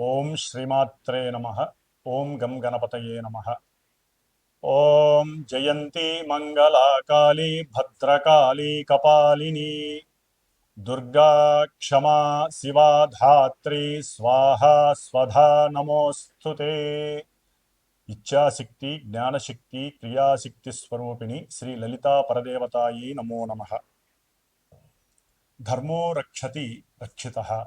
ओम श्रीमात्रे नमः। ओम गम கணபதையே நம ஓம் जयंती मंगला काली भद्रकाली, कपालिनी, दुर्गा क्षमा, शिवा धात्री, स्वाहा, स्वधा, नमोऽस्तु ते। इच्छाशक्ति, ज्ञानशक्ति क्रियाशक्तिस्वरूपिणि श्रीललितापरदेवतायै नमो नमः। धर्मो रक्षति रक्षितः।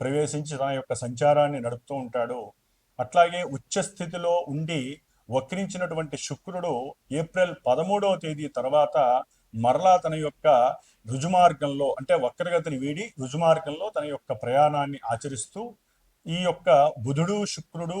ప్రవేశించి తన యొక్క సంచారాన్ని నడుపుతూ ఉంటాడు. అట్లాగే ఉచ్చస్థితిలో ఉండి వక్రించినటువంటి శుక్రుడు ఏప్రిల్ పదమూడవ తేదీ తర్వాత మరలా తన యొక్క రుజుమార్గంలో అంటే వక్రగతిని వీడి రుజుమార్గంలో తన యొక్క ప్రయాణాన్ని ఆచరిస్తూ ఈ యొక్క బుధుడు శుక్రుడు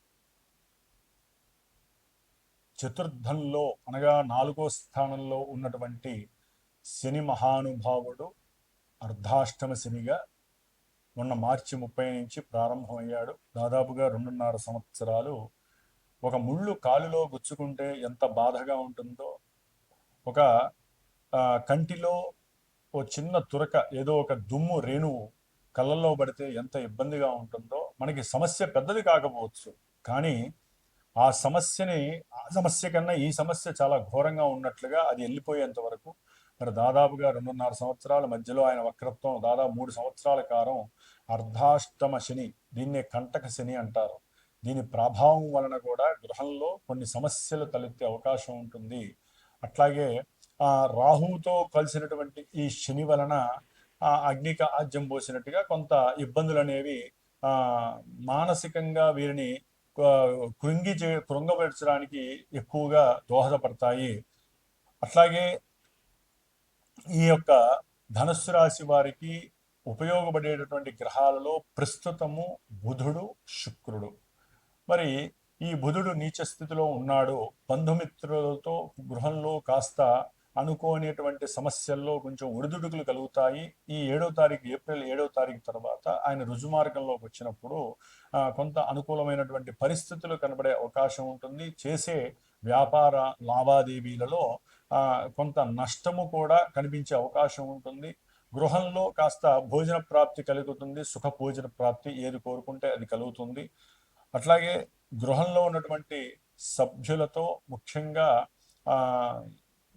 చతుర్థంలో అనగా నాలుగో స్థానంలో ఉన్నటువంటి శని మహానుభావుడు అర్ధాష్టమ శనిగా మొన్న మార్చి ముప్పై నుంచి ప్రారంభమయ్యాడు. దాదాపుగా రెండున్నర సంవత్సరాలు. ఒక ముళ్ళు కాలులో గుచ్చుకుంటే ఎంత బాధగా ఉంటుందో ఒక కంటిలో ఓ చిన్న తురక ఏదో ఒక దుమ్ము రేణువు కళ్ళల్లో పడితే ఎంత ఇబ్బందిగా ఉంటుందో మనకి సమస్య పెద్దది కాకపోవచ్చు. కానీ ఆ సమస్యని ఆ సమస్య కన్నా ఈ సమస్య చాలా ఘోరంగా ఉన్నట్లుగా అది వెళ్ళిపోయేంత వరకు మరి దాదాపుగా రెండున్నర సంవత్సరాల మధ్యలో ఆయన వక్రత్వం దాదాపు మూడు సంవత్సరాల కాలం అర్ధాష్టమ శని దీన్నే కంటక శని అంటారు. దీని ప్రభావం వలన కూడా గృహంలో కొన్ని సమస్యలు తలెత్తే అవకాశం ఉంటుంది. అట్లాగే ఆ రాహువుతో కలిసినటువంటి ఈ శని వలన ఆ అగ్నికి ఆజ్యం పోసినట్టుగా కొంత ఇబ్బందులు అనేవి మానసికంగా వీరిని కృంగి కృంగపరచడానికి ఎక్కువగా దోహదపడతాయి. అట్లాగే ఈ యొక్క ధనుస్సు రాశి వారికి ఉపయోగపడేటటువంటి గ్రహాలలో ప్రస్తుతము బుధుడు శుక్రుడు. మరి ఈ బుధుడు నీచ స్థితిలో ఉన్నాడు. బంధుమిత్రులతో గృహంలో కాస్త అనుకోనేటువంటి సమస్యల్లో కొంచెం ఒడిదుడుకులు కలుగుతాయి. ఈ ఏడో తారీఖు ఏప్రిల్ ఏడో తారీఖు తర్వాత ఆయన రుజుమార్గంలోకి వచ్చినప్పుడు కొంత అనుకూలమైనటువంటి పరిస్థితులు కనబడే అవకాశం ఉంటుంది. చేసే వ్యాపార లావాదేవీలలో కొంత నష్టము కూడా కనిపించే అవకాశం ఉంటుంది. గృహంలో కాస్త భోజన ప్రాప్తి కలుగుతుంది. సుఖ భోజన ప్రాప్తి ఏది కోరుకుంటే అది కలుగుతుంది. అట్లాగే గృహంలో ఉన్నటువంటి సభ్యులతో ముఖ్యంగా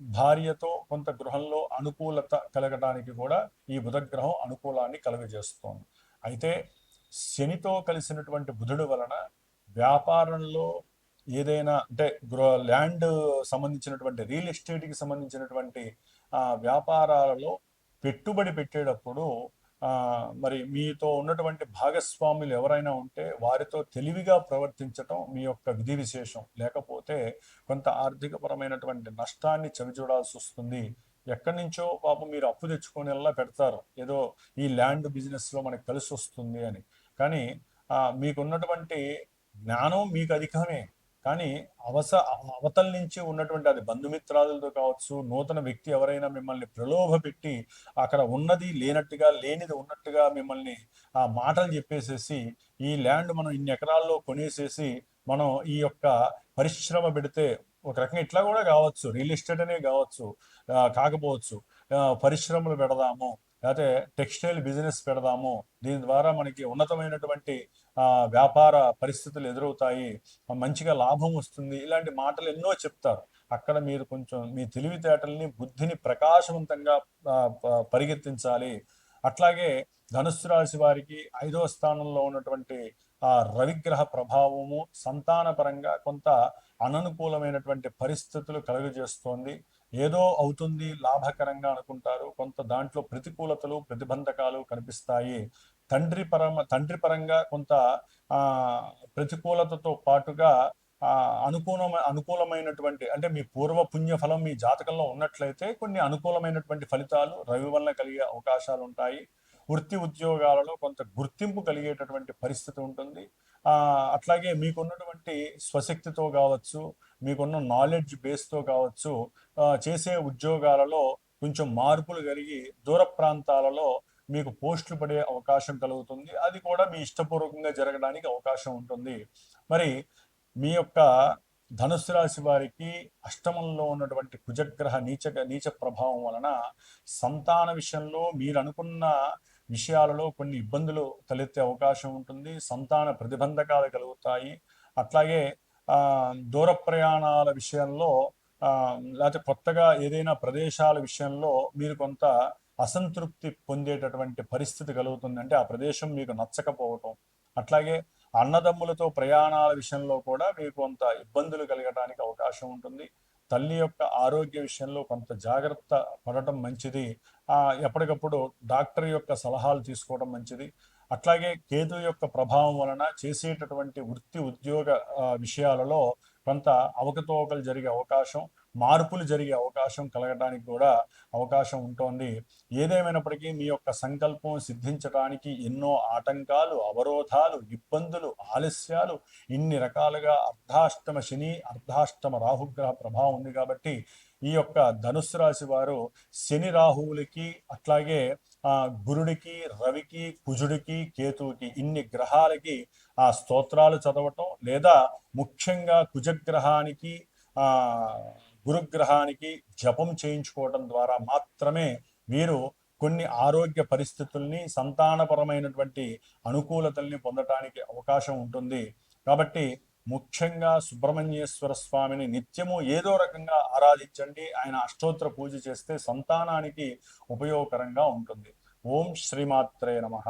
భార్యతో కొంత గృహంలో అనుకూలత కలగడానికి కూడా ఈ బుధగ్రహం అనుకూలాన్ని కలుగజేస్తోంది. అయితే శనితో కలిసినటువంటి బుధుడు వలన వ్యాపారంలో ఏదైనా అంటే గృహ ల్యాండ్ సంబంధించినటువంటి రియల్ ఎస్టేట్కి సంబంధించినటువంటి ఆ, వ్యాపారాలలో పెట్టుబడి పెట్టేటప్పుడు మరి మీతో ఉన్నటువంటి భాగస్వాములు ఎవరైనా ఉంటే వారితో తెలివిగా ప్రవర్తించటం మీ యొక్క విధి విశేషం. లేకపోతే కొంత ఆర్థికపరమైనటువంటి నష్టాన్ని చవిచూడాల్సి వస్తుంది. ఎక్కడి నుంచో పాపం మీరు అప్పు తెచ్చుకొని ఎలా పెడతారు. ఏదో ఈ ల్యాండ్ బిజినెస్లో మనకు కలిసి వస్తుంది అని. కానీ మీకున్నటువంటి జ్ఞానం మీకు అధికమే. కానీ అవస అవతల నుంచి ఉన్నటువంటి అది బంధుమిత్రాదులతో కావచ్చు నూతన వ్యక్తి ఎవరైనా మిమ్మల్ని ప్రలోభ పెట్టి అక్కడ ఉన్నది లేనట్టుగా లేనిది ఉన్నట్టుగా మిమ్మల్ని ఆ మాటలు చెప్పేసేసి ఈ ల్యాండ్ మనం ఇన్ని ఎకరాల్లో కొనేసేసి మనం ఈ యొక్క పరిశ్రమ పెడితే ఒక రకంగా ఇట్లా కూడా కావచ్చు రియల్ ఎస్టేట్ అనే కావచ్చు కాకపోవచ్చు. పరిశ్రమలు పెడదాము లేకపోతే టెక్స్టైల్ బిజినెస్ పెడదాము. దీని ద్వారా మనకి ఉన్నతమైనటువంటి వ్యాపార పరిస్థితులు ఎదురవుతాయి మంచిగా లాభం వస్తుంది ఇలాంటి మాటలు ఎన్నో చెప్తారు. అక్కడ మీరు కొంచెం మీ తెలివితేటల్ని బుద్ధిని ప్రకాశవంతంగా పరిగెత్తించాలి. అట్లాగే ధనుస్సు రాశి వారికి ఐదో స్థానంలో ఉన్నటువంటి ఆ రవిగ్రహ ప్రభావము సంతానపరంగా కొంత అననుకూలమైనటువంటి పరిస్థితులు కలుగజేస్తోంది. ఏదో అవుతుంది లాభకరంగా అనుకుంటారు. కొంత దాంట్లో ప్రతికూలతలు ప్రతిబంధకాలు కనిపిస్తాయి. తండ్రి పరమ తండ్రి పరంగా కొంత ప్రతికూలతతో పాటుగా అనుకూలమైన అనుకూలమ అనుకూలమైనటువంటి అంటే మీ పూర్వ పుణ్య ఫలం మీ జాతకంలో ఉన్నట్లయితే కొన్ని అనుకూలమైనటువంటి ఫలితాలు రవి వలన కలిగే అవకాశాలు ఉంటాయి. వృత్తి ఉద్యోగాలలో కొంత గుర్తింపు కలిగేటటువంటి పరిస్థితి ఉంటుంది. అట్లాగే మీకున్నటువంటి స్వశక్తితో కావచ్చు మీకున్న నాలెడ్జ్ బేస్తో కావచ్చు చేసే ఉద్యోగాలలో కొంచెం మార్పులు కలిగి దూర ప్రాంతాలలో మీకు పోస్టులు పడే అవకాశం కలుగుతుంది. అది కూడా మీ ఇష్టపూర్వకంగా జరగడానికి అవకాశం ఉంటుంది. మరి మీ యొక్క ధనుసు రాశి వారికి అష్టమంలో ఉన్నటువంటి కుజగ్రహ నీచ నీచ ప్రభావం వలన సంతాన విషయంలో మీరు అనుకున్న విషయాలలో కొన్ని ఇబ్బందులు తలెత్తే అవకాశం ఉంటుంది. సంతాన ప్రతిబంధకాలు కలుగుతాయి. అట్లాగే దూర ప్రయాణాల విషయంలో లేకపోతే కొత్తగా ఏదైనా ప్రదేశాల విషయంలో మీరు కొంత అసంతృప్తి పొందేటటువంటి పరిస్థితి కలుగుతుందంటే ఆ ప్రదేశం మీకు నచ్చకపోవటం. అట్లాగే అన్నదమ్ములతో ప్రయాణాల విషయంలో కూడా మీకు కొంత ఇబ్బందులు కలగడానికి అవకాశం ఉంటుంది. తల్లి యొక్క ఆరోగ్య విషయంలో కొంత జాగ్రత్త పడటం మంచిది. ఆ ఎప్పటికప్పుడు డాక్టర్ యొక్క సలహాలు తీసుకోవడం మంచిది. అట్లాగే కేతు యొక్క ప్రభావం వలన చేసేటటువంటి వృత్తి ఉద్యోగ విషయాలలో కొంత అవకతవకలు జరిగే అవకాశం. మార్పులు జరిగే అవకాశం కలగడానికి కూడా అవకాశం ఉంటుంది. ఏదేమైనప్పటికీ మీ యొక్క సంకల్పం సిద్ధించడానికి ఎన్నో ఆటంకాలు అవరోధాలు ఇబ్బందులు ఆలస్యాలు ఇన్ని రకాలుగా అర్ధాష్టమ శని అర్ధాష్టమ రాహుగ్రహ ప్రభావం ఉంది కాబట్టి ఈ యొక్క ధనుస్సు రాశి వారు శని రాహువులకి అట్లాగే ఆ గురుడికి రవికి కుజుడికి కేతువుకి ఇన్ని గ్రహాలకి ఆ స్తోత్రాలు చదవటం లేదా ముఖ్యంగా కుజగ్రహానికి ఆ గురుగ్రహానికి జపం చేయించుకోవటం ద్వారా మాత్రమే వీరు కొన్ని ఆరోగ్య పరిస్థితుల్ని సంతానపరమైనటువంటి అనుకూలతల్ని పొందటానికి అవకాశం ఉంటుంది. కాబట్టి ముఖ్యంగా సుబ్రహ్మణ్యేశ్వర స్వామిని నిత్యము ఏదో రకంగా ఆరాధించండి. ఆయన అష్టోత్తర పూజ చేస్తే సంతానానికి ఉపయోగకరంగా ఉంటుంది. ఓం శ్రీమాత్రే నమః.